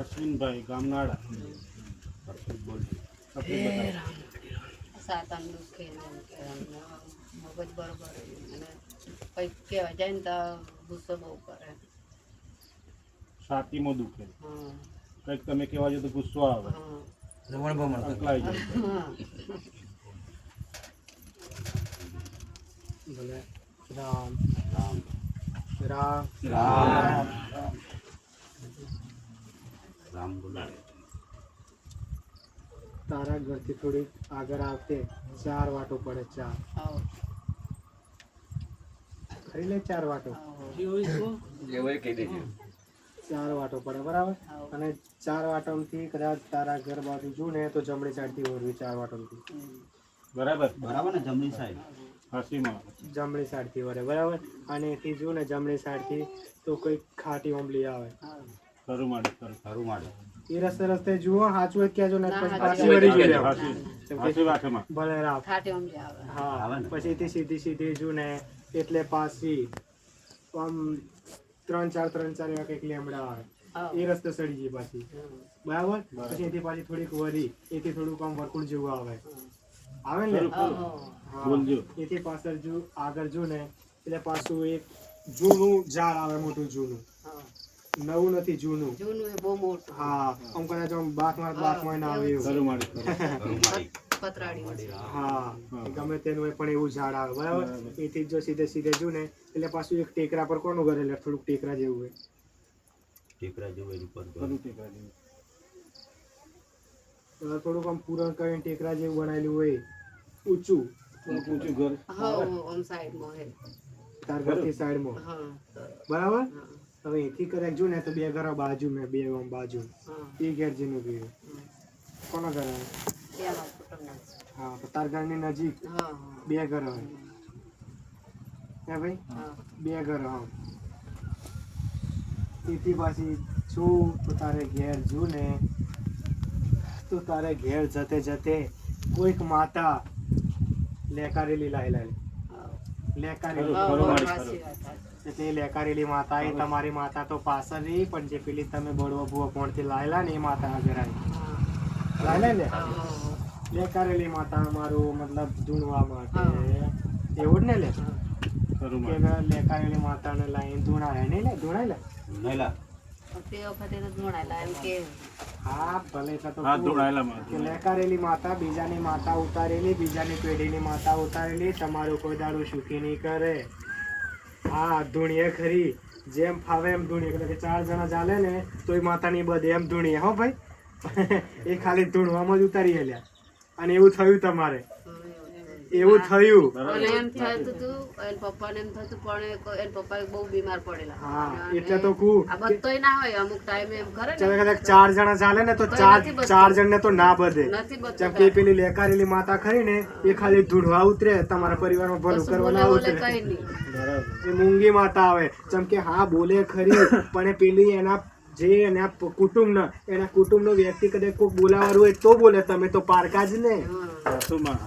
અશ્વિનભાઈ ગામનાળા. સાત આમ દુઃખે મગજ બરોબર અને કંઈક કહેવા જાય ને તો ગુસ્સો બહુ કરે. છાતીમાં દુખે. હા. કંઈક તમે કહેવા જો તો ગુસ્સો આવે. હા. અકલાઈ જાય. રામ ભલે રામ રામ. તારા ઘરથી થોડીક આગળ આવતે ચાર વાટો પડે ચાર ખરી લે ચાર વાટો? ચાર વાટો પડે બરાબર? અને ચાર વાટોમથી કદાચ તારા ઘર બાજુ જો ને તો જમણી સાઈડથી ઓરવી ચાર વાટોમથી. થી બરાબર? બરાબર ને? જમણી સાઈડ. હાસીમાં જમણી સાઈડથી વરે બરાબર? અને એથી જો ને જમણી સાઈડથી તો કોઈ ખાટી ઓંબલી આવે. આવો ખરું માડે ખરું માટે એ રસ્તે રસ્તે જુઓ સાચું જ કહેજો ને ના, પછી પાછી વળી. જજો. હાસી હાસી ભલે રામ હા પછી તે સીધી સીધી જુ ને એટલે પાછી આમ ત્રણ ચાર ત્રણ ચાર એવા કંઈક લેમડા આવે. એ રસ્તે સડી જાય પાછી. બરાબર? પછી એથી પાછી થોડીક વરી એથી થોડુંક આમ વર્તુળ જેવું આવે. આવે ને. એથી પાછળ જો આગળ જો ને એટલે પાછું એક જૂનું ઝાડ આવે મોટું જૂનું. નવું નથી જૂનું. જૂનું એ બહુ મોટું. હા આમ કદાચ આમ બાથમાં બાથમાં ના આવે એવું. ખરું મારી પતરાડી હા ગમે તેનું હોય પણ એવું ઝાડ આવે બરાબર? એથી જો સીધે સીધે જુ ને એટલે પાછું એક ટેકરા પર કોનું ઘર એટલે? થોડુંક ટેકરા જેવું હોય. ટેકરા જેવું એની ઉપર ટેકરા જેવું. થોડુંક આમ પૂરણ કરીને ટેકરા જેવું બનાવેલું હોય. ઊંચું. થોડુંક ઊંચું ઘર. હા ઓમ સાઈડમાં હે. તાર ઘરથી સાઈડમાં. હા. બરાબર? હા. હવે એથી કદાચ જો ને તો બે ઘર બાજુ મેં બે આમ બાજુ. એ ઘેર જઈને ગયું. કોના ઘર. હા તો તાર ઘરની નજીક. બે ઘર હોય. હે ભાઈ? બે ઘર હા તેથી પાછી છું તો તારે ઘેર જો ને. તો તારે ઘેર જતે જતે કોઈક માતા લેકારેલી લાઈ લાઈ લેકારેલી. મારી એ લેકારેલી માતા એ તમારી માતા તો પાછળ રહી પણ જે પેલી તમે બળવો ભૂવો કોણથી લાયેલા ને એ માતા આગળ આવી. હા. લાયેલા ને? લેકારેલી માતા અમારું મતલબ ધૂણવા માટે. એવું જ ને લે? લેકારેલી માતાને લાઈને ધૂણાય નહીં લે ધૂણાય લે નઈલા તે વખતે તો ધોણાયેલા એમ કે. હા ભલે એટલે તો. લેકારેલી માતા બીજાની માતા ઉતારેલી બીજાની પેઢીની માતા ઉતારેલી તમારું કોઈ દાડું સુખી નહીં કરે. હા ધૂણીએ ખરી. જેમ ફાવે એમ ધૂણી એટલે કે ચાર જણા ચાલે ને તો એ માતાની બધે એમ ધૂણીએ હો ભાઈ? એ ખાલી ધૂણવામાં જ ઉતારી હેલ્યા. અને એવું થયું તમારે. એવું થયું. અને એમ થતું હતું એન પપ્પાને એમ થતું પણ એન પપ્પા બહુ બીમાર પડેલા. હા એટલે તો કુ આ બધોય ના હોય અમુક ટાઈમે એમ કરે ને. કદાચ ચાર જણા ચાલે ને તો ચાર ચાર જણ ને જણને તો ના બધે. જેમ કે પેલી લેકારેલી માતા ખરી ને એ ખાલી ધૂળવા ઉતરે તમારા પરિવારમાં ભલું કરવા ના ઉતરે. બરાબર એ મૂંગી માતા આવે. જેમ કે હા બોલે ખરી પણ એ પેલી એના જે એના કુટુંબ એના કુટુંબ નો વ્યક્તિ કદાચ કોઈક બોલાવાનું હોય તો બોલે. તમે તો પારકા જ ને.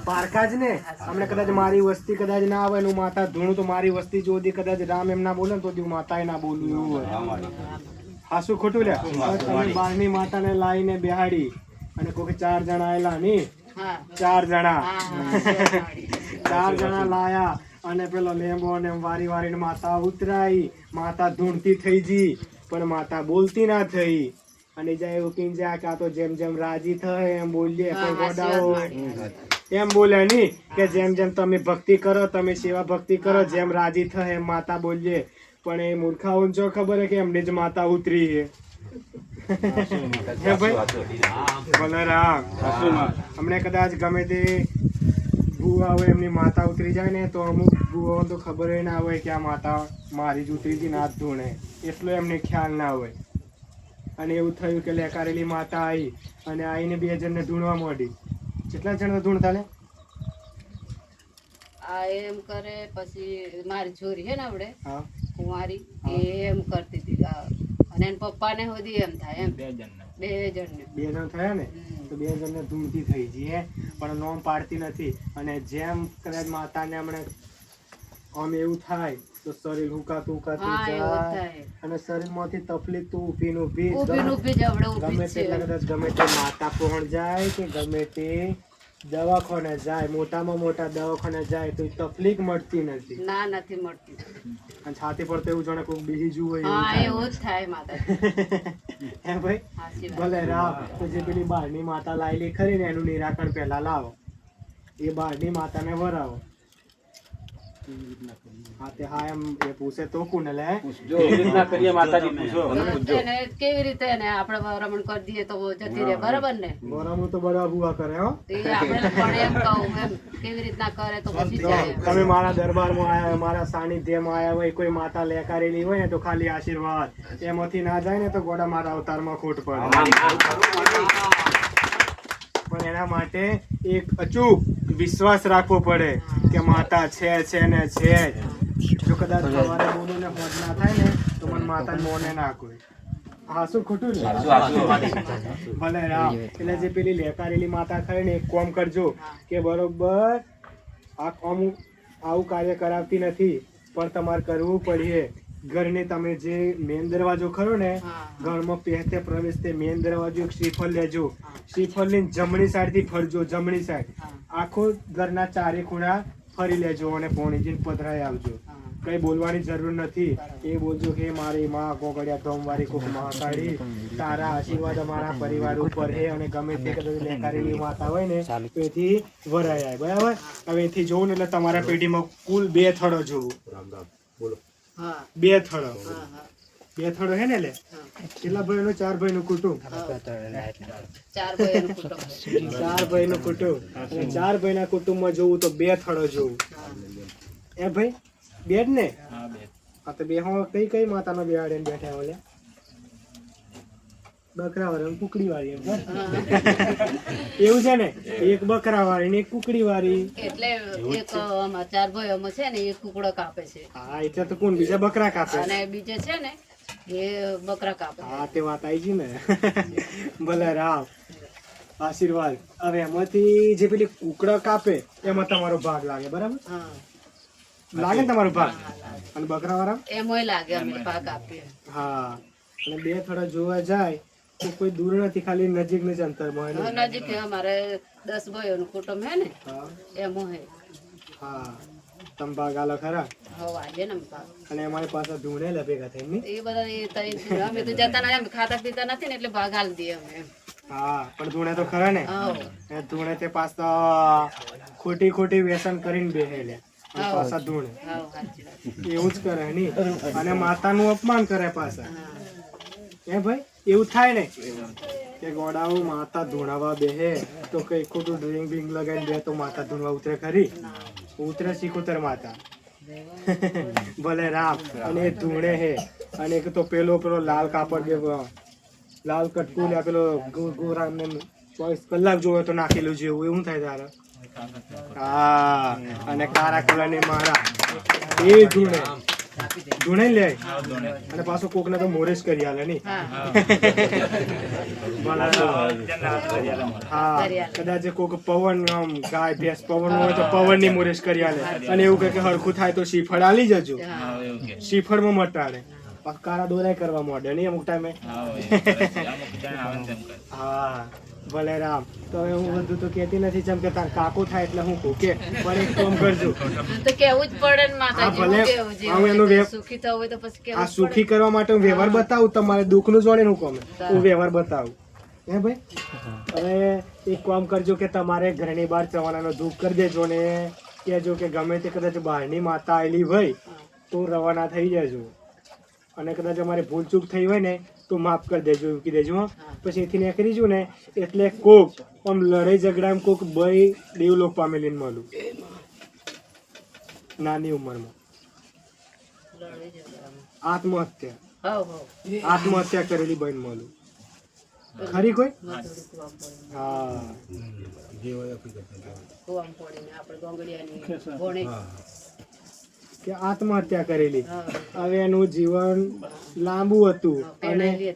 પારકા જ ને. અમને કદાચ મારી વસ્તી કદાચ ના આવે હું માતા ધૂણું તો મારી વસ્તી જોદી કદાચ રામ એમ ના બોલે તો તો માતા ના બોલું એવું હોય. હા હાસું ખોટું લે તમે બારની માતાને લાવીને બેહાડી અને કોઈ ચાર જણા આયેલા ની ચાર જણા. હા હા. ચાર જણા લાયા. અને પેલો લેમ્બો ને વારી વારીને માતા ઉતરાઈ માતા ધૂણતી થઈ જી પણ માતા બોલતી ના થઈ. અને જાય એવું કીન જા કાં તો જેમ જેમ રાજી થાય એમ બોલીએ પણ ગોડાઓ એમ બોલે નહીં કે જેમ જેમ તમે ભક્તિ કરો તમે સેવા ભક્તિ કરો જેમ રાજી થાય એમ માતા બોલીએ. પણ એ મૂર્ખાઓને જો ખબર હે કે એમની જ માતા ઉતરી છે હે ભાઈ? બલરામ સાસુમાં અમને કદાચ ગમે તે ભૂવા હોય એમની માતા ઉતરી જાય ને તો અમુક ભૂવાઓને તો ખબર ના હોય કે આ માતા મારી જ ઉતરી હતી નાથ ધોણે. એટલો એમને ખ્યાલ ના હોય. અને એવું થયું કે લેકારેલી માતા આવી અને આવીને બે જણને ધૂણવા માંડી. કેટલા જણ ધૂણતા લે આ એમ કરે પછી મારી છોરી હે ને આપણે હા. કુંવારી એ એમ કરતી હતી. આ. અને એન પપ્પાને સુધી એમ થાય એમ. બે જણ બે જણ બે જણ થયા ને? તો બે જણને ધૂણતી થઈ જઈએ પણ નોમ પાડતી નથી. અને જેમ કદાચ માતાને હમણાં આમ એવું થાય તો શરીર હુકાતું હુકાતું જાય. અને શરીરમાંથી તકલીફ તો ઊભી ને ઊભી ગમે- તે કદાચ ગમે તે માતા પહોંચ જાય કે ગમે તે દવાખાને જાય મોટામાં મોટા દવાખાને જાય તો તકલીફ મળતી નથી. ના નથી મળતી. અને છાતી પર તો એવું જાણે કોઈ બીજું હોય હા એવું જ થાય માતા હે ભાઈ? ભલે રાવ તો જે પેલી બહારની માતા લાયેલી ખરી ને એનું નિરાકરણ પહેલા લાવો. એ બહારની માતાને વરાવો. હા તે હા એમ એ પૂછે તો કોને લે? કેવી રીતના કરીએ માતાજી પૂછો. એને કેવી રીતે એને આપણે રમણ કરી દઈએ તો જતી રહે બરાબર ને? બરાબર તો બધા ભૂવા કરે હો. એ આપણે પણ એમ કહું એમ કેવી રીતના કરે તો પછી જાય. તમે મારા દરબારમાં આયા હોય મારા સાનિધ્યમાં આયા હોય કોઈ માતા લેકારેલી હોય ને તો ખાલી આશીર્વાદ. એમાંથી ના જાય ને તો ગોડા મારા અવતારમાં ખોટ પડે. પણ એના માટે એક અચૂક વિશ્વાસ રાખવો પડે. કે માતા છે છે ને છે જો. કદાચ સવારે બોલું ને હોજ ના થાય ને તો મને માતા મોને ના કોઈ. શું ખોટું ને ભલે રામ. એટલે જે પેલી લેકારેલી માતા ખરી ને એક કોમ કરજો કે બરોબર આ કોમ આવું કાર્ય કરાવતી નથી પણ તમારે કરવું પડીએ ઘરને તમે જે મેન દરવાજો ખરો ને. ઘરમાં પહેતે પ્રવેશતે મેન દરવાજો એક શ્રીફળ લેજો. શ્રીફળ લઈને જમણી સાઈડથી ફરજો જમણી સાઈડ. આખો ઘરના ચારે ખૂણા ફરી લેજો અને પોણીજીને પધરાઈ આવજો. કઈ બોલવાની જરૂર નથી. એ બોલજો કે મારી માં ગોગડિયા ધોમવારી કોક મહાકાળી તારા આશીર્વાદ અમારા પરિવાર ઉપર હે અને ગમે તે કદાચ લેકારેલી માતા હોય ને તેથી એથી વરાય જાય બરાબર? હવે એથી જોવું ને એટલે તમારા પેઢીમાં કુલ બે થડો જોવું હા. બે થડો. હા હા. બે થડો હે ને લે? કેટલા ભાઈ નું ચાર ભાઈ નું કુટુંબ. ચાર ભાઈ નું કુટુંબ. અને ચાર ભાઈ ના કુટુંબમાં જોવું તો બે થડો જોવું. એ ભાઈ? બેડ ને? હા તો બે હું કઈ કઈ માતાનો બેહાડે બેઠા ઓલે બકરા વાળી કુકડી વાળી એમ. એવું છે ને? એક બકરા વાળી ને એક કુકડી વાળી એટલે એક ચાર ભાઈઓમાં છે ને એક કુકડો કાપે છે. હા એટલે તો કોણ બીજા બકરા કાપે? અને બીજે છે ને એ બકરા કાપે. હા તે વાત આવી ગઈ ને. ભલે રામ. આશીર્વાદ. હવે એમાંથી જે પેલી કુકડા કાપે એમાં તમારો ભાગ લાગે બરાબર? લાગે ને તમારો ભાગ? અને બકરા વાળા એમાં લાગે અમે ભાગ આપીએ. હા. અને બે થોડા જોવા જાય તો કોઈ દૂર નથી ખાલી નજીક જ અંતરમાં નજીક અમારે દસ ભાઈઓનું કુટુંબ હે ને. એમાં હે હા. આલો ખરા અને અમારી પાસે ધૂણે લે ભેગા થઈને એ બધા એ તઈ અમે તો જતા ના ખાતા પીતા નથી ને એટલે ભાગ દઈએ અમે હા પણ ધૂણે તો ખરા ને એ ધૂણે તે પાસ તો ખોટી ખોટી વ્યસન કરીને બેહે લે પાછા ધૂણે એવું જ કરે ની અને માતાનું અપમાન કરે પાછા એ ભાઈ એવું થાય ને કે ગોડાઓ માતા ધૂણાવા બેહે તો કઈ ખોટું ડ્રિંક બિંક લગાવીને બે તો માતા ધૂણવા ઉતરે ખરી ઉતરે શીખોતર માતા. ભલે રામ અને એ ધૂણે હે અને એક તો પેલો પેલો લાલ કાપડ બે લાલ કટકુ ને પેલો ગોરામ ને ચોવીસ કલાક જોવે તો નાખેલું જેવું એવું થાય તારે? હા અને કારા કલરની મારા એ ધૂણે. ધૂણે લે અને પાછો કોકને તો મોરેશ કરી આલે નહીં? હા. કદાચ કોક પવન આમ ગાય ભેંસ પવન હોય તો પવનની મોરેશ કરી આલે. અને એવું કહે કે હરખું થાય તો શ્રીફળ આલી જજો. શ્રીફળમાં મટાડે. કારા દોરાય કરવા મોડે નહીં? અમુક ટાઈમે? હા. ભલે રામ તો હવે હું બધું તો કહેતી નથી જેમ કે તાર કાકો થાય એટલે હું કહું કે પણ એક કામ કરજો. તો કેવું જ પડે ને માતાજી ભલે. હું એનું સુખી થવું હોય તો પછી આ કેવું જ સુખી કરવા માટે હું વ્યવહાર બતાવું તમારે દુઃખનું જોડે હું કોમે હું વ્યવહાર બતાવું. હે ભાઈ? હવે એક કામ કરજો કે તમારે ઘરની બહાર જવાનાનો દુખ કરી દેજો ને કહેજો કે ગમે તે કદાચ બહારની માતા આવેલી હોય તો રવાના થઈ જજો. અને કદાચ અમારે ભૂલચૂક થઈ હોય ને તો માફ કરી દેજો એવું કહી દેજો હો. પછી એથી નીકળીશું ને એટલે કોક આમ લડાઈ ઝઘડામાં કોક ભાઈ દેવલોક પામેલી મળું નાની ઉંમરમાં. આત્મહત્યા. આત્મહત્યા કરેલી બહેન મળું ખરી કોઈ. હા. કે આત્મહત્યા કરેલી. હવે એનું જીવન લાંબુ હતું. અને